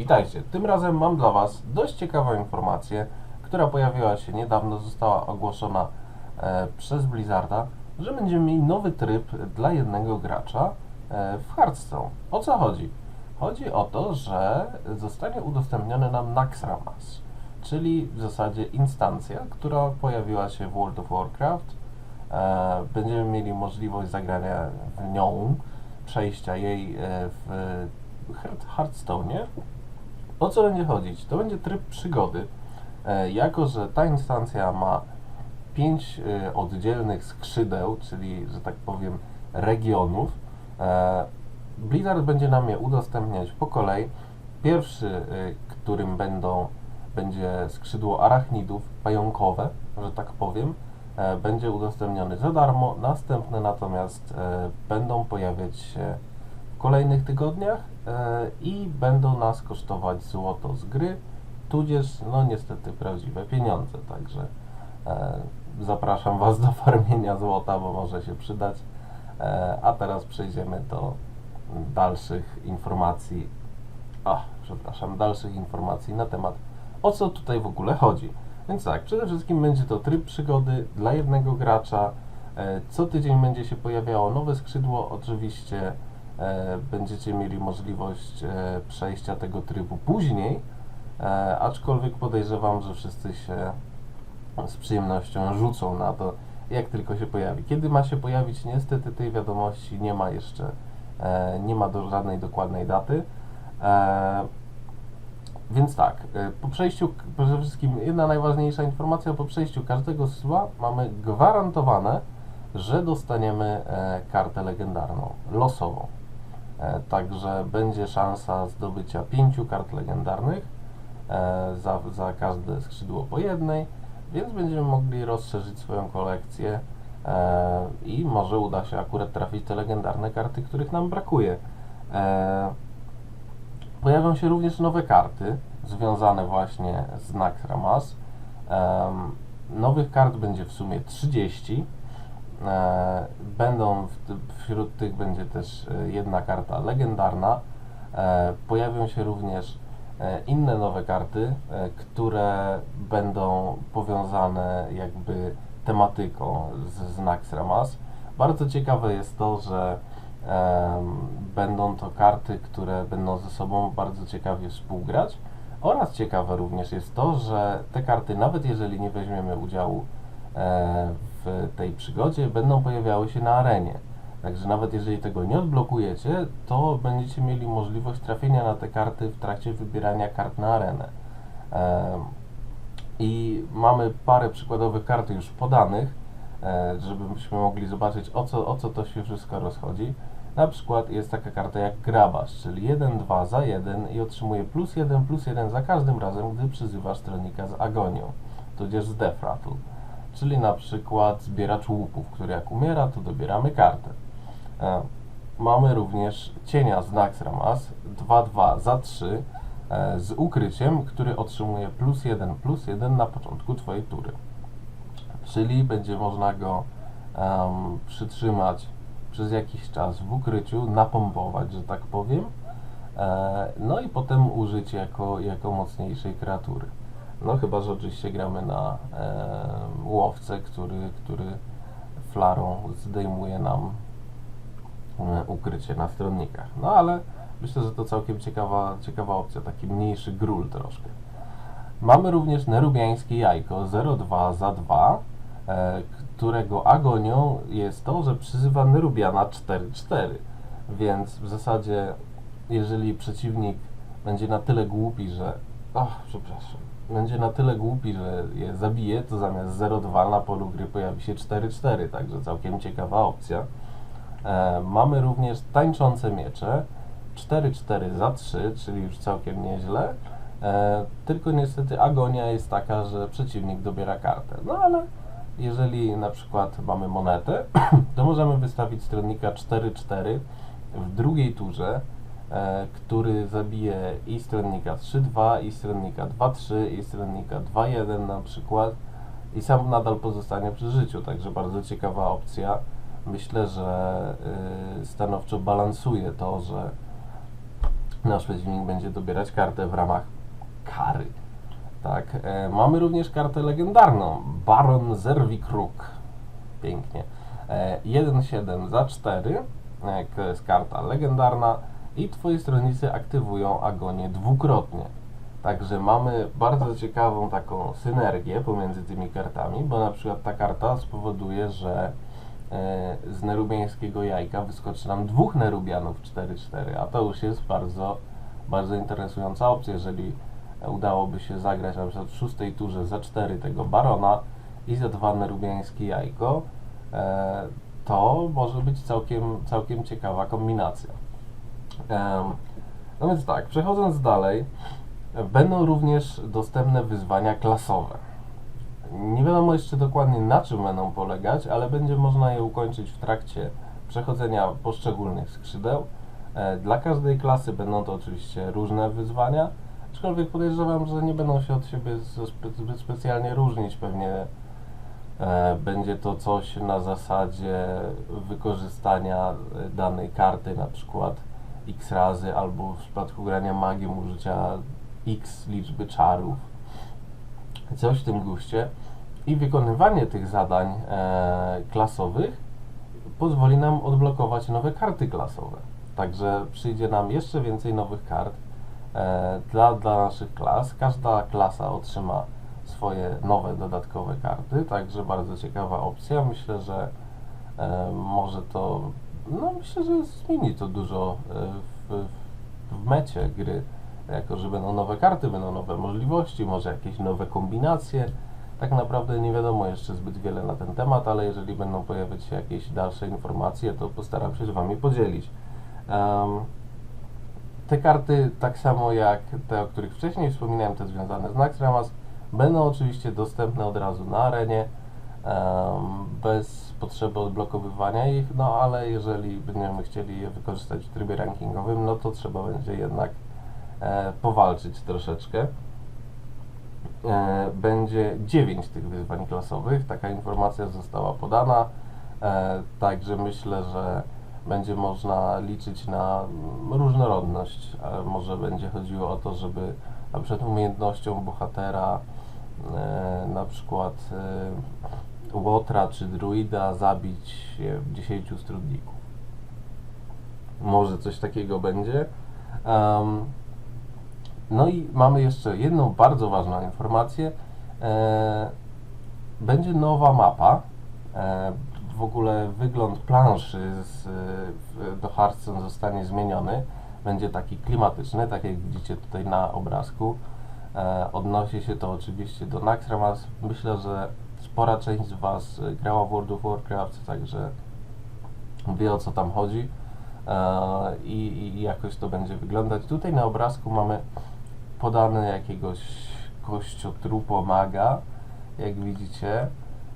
Witajcie. Tym razem mam dla Was dość ciekawą informację, która pojawiła się niedawno, została ogłoszona e, przez Blizzarda, że będziemy mieli nowy tryb dla jednego gracza e, w Hearthstone. O co chodzi? Chodzi o to, że zostanie udostępniony nam Naxxramas, czyli w zasadzie instancja, która pojawiła się w World of Warcraft. E, będziemy mieli możliwość zagrania w nią, przejścia jej e, w Heart- Hearthstone'ie. O co będzie chodzić? To będzie tryb przygody. E, jako, że ta instancja ma pięć e, oddzielnych skrzydeł, czyli, że tak powiem, regionów, e, Blizzard będzie nam je udostępniać po kolei. Pierwszy, którym będą, będzie skrzydło arachnidów, pająkowe, że tak powiem, będzie udostępniony za darmo. Następne natomiast będą pojawiać się kolejnych tygodniach e, i będą nas kosztować złoto z gry, tudzież, no niestety, prawdziwe pieniądze. Także e, zapraszam Was do farmienia złota, bo może się przydać. E, a teraz przejdziemy do dalszych informacji. Ach, przepraszam, dalszych informacji na temat o co tutaj w ogóle chodzi. Więc tak, przede wszystkim będzie to tryb przygody dla jednego gracza. Co tydzień będzie się pojawiało nowe skrzydło. Oczywiście będziecie mieli możliwość e, przejścia tego trybu później, e, aczkolwiek podejrzewam, że wszyscy się z przyjemnością rzucą na to, jak tylko się pojawi. Kiedy ma się pojawić, niestety tej wiadomości nie ma jeszcze, e, nie ma do żadnej dokładnej daty. E, więc tak, e, po przejściu, przede wszystkim jedna najważniejsza informacja, po przejściu każdego skrzydła mamy gwarantowane, że dostaniemy e, kartę legendarną, losową. E, Także będzie szansa zdobycia pięciu kart legendarnych e, za, za każde skrzydło po jednej, więc będziemy mogli rozszerzyć swoją kolekcję e, i może uda się akurat trafić te legendarne karty, których nam brakuje. Pojawią się również nowe karty związane właśnie z Naxxramas. Em, nowych kart będzie w sumie 30. E, będą wśród tych będzie też e, jedna karta legendarna. E, pojawią się również inne nowe karty, które będą powiązane jakby tematyką z, z Naxxramas. Bardzo ciekawe jest to, że będą to karty, które będą ze sobą bardzo ciekawie współgrać. Oraz ciekawe również jest to, że te karty, nawet jeżeli nie weźmiemy udziału w tej przygodzie, będą pojawiały się na arenie. Także nawet jeżeli tego nie odblokujecie, to będziecie mieli możliwość trafienia na te karty w trakcie wybierania kart na arenę. I mamy parę przykładowych kart już podanych, e, żebyśmy mogli zobaczyć o co, o co to się wszystko rozchodzi. Na przykład jest taka karta jak Grabasz, czyli 1-2 za 1 i otrzymuje plus 1 plus 1 za każdym razem, gdy przyzywasz stronnika z Agonią, tudzież z Rattle. Czyli na przykład zbieracz łupów, który jak umiera, to dobieramy kartę. E, Mamy również cienia z Naxxramas 2-2 za 3 e, z ukryciem, który otrzymuje plus 1 plus 1 na początku Twojej tury. Czyli będzie można go em, przytrzymać przez jakiś czas w ukryciu, napompować, że tak powiem, e, no i potem użyć jako, jako mocniejszej kreatury. No chyba, że oczywiście gramy na e, łowce, który, który flarą zdejmuje nam e, ukrycie na stronnikach. No ale myślę, że to całkiem ciekawa, ciekawa opcja, taki mniejszy gról troszkę. Mamy również nerubiańskie jajko 02 za 2, e, którego agonią jest to, że przyzywa Nerubiana 4-4. Więc w zasadzie, jeżeli przeciwnik będzie na tyle głupi, że. Ach, przepraszam. Będzie na tyle głupi, że je zabije, to zamiast 0-2 na polu gry pojawi się 4-4, także całkiem ciekawa opcja. E, mamy również tańczące miecze 4-4 za 3, czyli już całkiem nieźle. E, tylko niestety agonia jest taka, że przeciwnik dobiera kartę. No ale jeżeli na przykład mamy monetę, to możemy wystawić stronnika 4-4 w drugiej turze, który zabije i stronnika 3-2, i stronnika 2-3, i stronnika 2-1 na przykład i sam nadal pozostanie przy życiu, także bardzo ciekawa opcja. Myślę, że y, stanowczo balansuje to, że nasz przeciwnik będzie dobierać kartę w ramach kary. Tak, e, mamy również kartę legendarną, Baron Zerwikruk. Pięknie. E, 1-7 za 4, e, to jest karta legendarna i twoi stronnicy aktywują agonię dwukrotnie. Także mamy bardzo ciekawą taką synergię pomiędzy tymi kartami, bo na przykład ta karta spowoduje, że e, z nerubiańskiego jajka wyskoczy nam dwóch nerubianów 4-4, a to już jest bardzo, bardzo interesująca opcja, jeżeli udałoby się zagrać na przykład w szóstej turze za 4 tego barona i za dwa nerubiańskie jajko, e, to może być całkiem, całkiem ciekawa kombinacja. No więc tak, przechodząc dalej, będą również dostępne wyzwania klasowe. Nie wiadomo jeszcze dokładnie na czym będą polegać, ale będzie można je ukończyć w trakcie przechodzenia poszczególnych skrzydeł. E, Dla każdej klasy będą to oczywiście różne wyzwania, aczkolwiek podejrzewam, że nie będą się od siebie zbyt, specjalnie różnić. Pewnie e, będzie to coś na zasadzie wykorzystania danej karty, na przykład x razy, albo w przypadku grania magią użycia x liczby czarów. Coś w tym guście. I wykonywanie tych zadań e, klasowych pozwoli nam odblokować nowe karty klasowe. Także przyjdzie nam jeszcze więcej nowych kart e, dla, dla naszych klas. Każda klasa otrzyma swoje nowe, dodatkowe karty, także bardzo ciekawa opcja. Myślę, że e, może to, no myślę, że zmieni to dużo e, w, w mecie gry, jako że będą nowe karty, będą nowe możliwości, może jakieś nowe kombinacje. Tak naprawdę nie wiadomo jeszcze zbyt wiele na ten temat, ale jeżeli będą pojawiać się jakieś dalsze informacje, to postaram się z Wami podzielić. Em, te karty, tak samo jak te, o których wcześniej wspominałem, te związane z Naxxramas, będą oczywiście dostępne od razu na arenie, em, bez potrzeby odblokowywania ich, no ale jeżeli będziemy chcieli je wykorzystać w trybie rankingowym, no to trzeba będzie jednak e, powalczyć troszeczkę. E, będzie 9 tych wyzwań klasowych, taka informacja została podana, e, także myślę, że będzie można liczyć na mm, różnorodność. E, może będzie chodziło o to, żeby na umiejętnością bohatera, e, na przykład e, Łotra czy Druida zabić 10 strudników. Może coś takiego będzie. Em, no i mamy jeszcze jedną bardzo ważną informację. E, będzie nowa mapa. E, w ogóle wygląd planszy z, w, do Hearthstone zostanie zmieniony. Będzie taki klimatyczny, tak jak widzicie tutaj na obrazku. E, odnosi się to oczywiście do Naxxramas. Myślę, że spora część z Was e, grała w World of Warcraft, także wie o co tam chodzi e, i, i jakoś to będzie wyglądać. Tutaj na obrazku mamy podane jakiegoś kościotrupo maga, jak widzicie,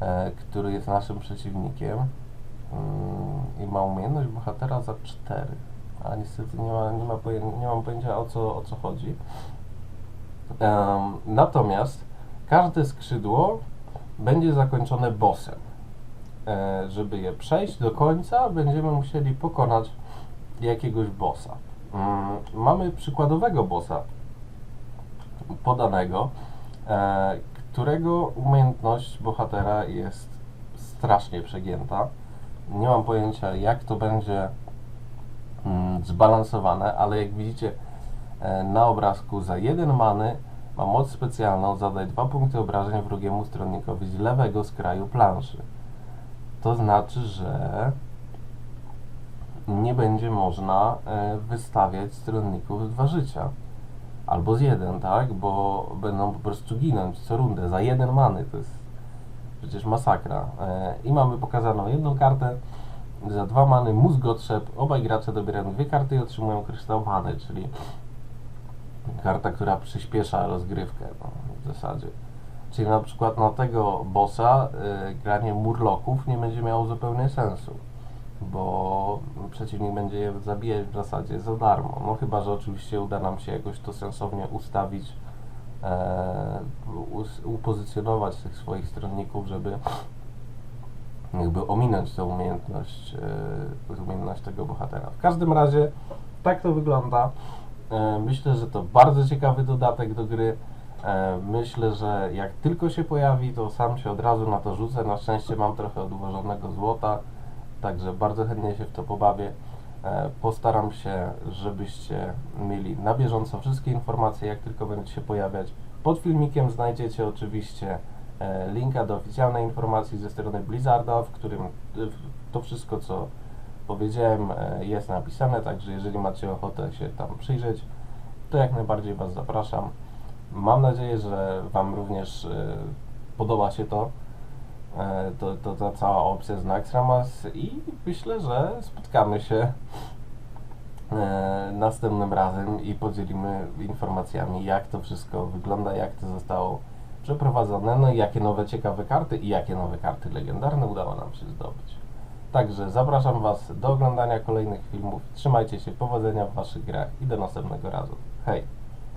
e, który jest naszym przeciwnikiem mm, i ma umiejętność bohatera za 4, a niestety nie, ma, nie, ma poję- nie mam pojęcia o co, o co chodzi. Em, natomiast każde skrzydło będzie zakończone bossem. E, żeby je przejść do końca, będziemy musieli pokonać jakiegoś bossa. Mm, mamy przykładowego bossa podanego, e, którego umiejętność bohatera jest strasznie przegięta. Nie mam pojęcia, jak to będzie mm, zbalansowane, ale jak widzicie e, na obrazku za jeden many ma moc specjalną zadaj dwa punkty obrażeń wrogiemu stronnikowi z lewego skraju planszy. To znaczy, że nie będzie można e, wystawiać stronników dwa życia. Albo z jeden, tak? Bo będą po prostu ginąć co rundę za jeden many. To jest przecież masakra. E, I mamy pokazaną jedną kartę. Za dwa many mózgotrzep. Obaj gracze dobierają dwie karty i otrzymują kryształ many, czyli karta, która przyspiesza rozgrywkę no, w zasadzie. Czyli na przykład na tego bossa y, granie murloków nie będzie miało zupełnie sensu, bo przeciwnik będzie je zabijać w zasadzie za darmo. No chyba, że oczywiście uda nam się jakoś to sensownie ustawić, e, upozycjonować tych swoich stronników, żeby jakby ominąć tę umiejętność, e, umiejętność tego bohatera. W każdym razie tak to wygląda. E, Myślę, że to bardzo ciekawy dodatek do gry. E, Myślę, że jak tylko się pojawi, to sam się od razu na to rzucę. Na szczęście mam trochę odłożonego złota, także bardzo chętnie się w to pobawię. E, Postaram się, żebyście mieli na bieżąco wszystkie informacje, jak tylko będzie się pojawiać. Pod filmikiem znajdziecie oczywiście linka do oficjalnej informacji ze strony Blizzarda, w którym to wszystko, co powiedziałem, e, jest napisane, także jeżeli macie ochotę się tam przyjrzeć, to jak najbardziej Was zapraszam. Mam nadzieję, że Wam również e, podoba się to, e, to, to ta cała opcja z Naxxramas i myślę, że spotkamy się następnym razem i podzielimy informacjami, jak to wszystko wygląda, jak to zostało przeprowadzone, no i jakie nowe ciekawe karty i jakie nowe karty legendarne udało nam się zdobyć. Także zapraszam Was do oglądania kolejnych filmów. Trzymajcie się, powodzenia w Waszych grach i do następnego razu. Hej!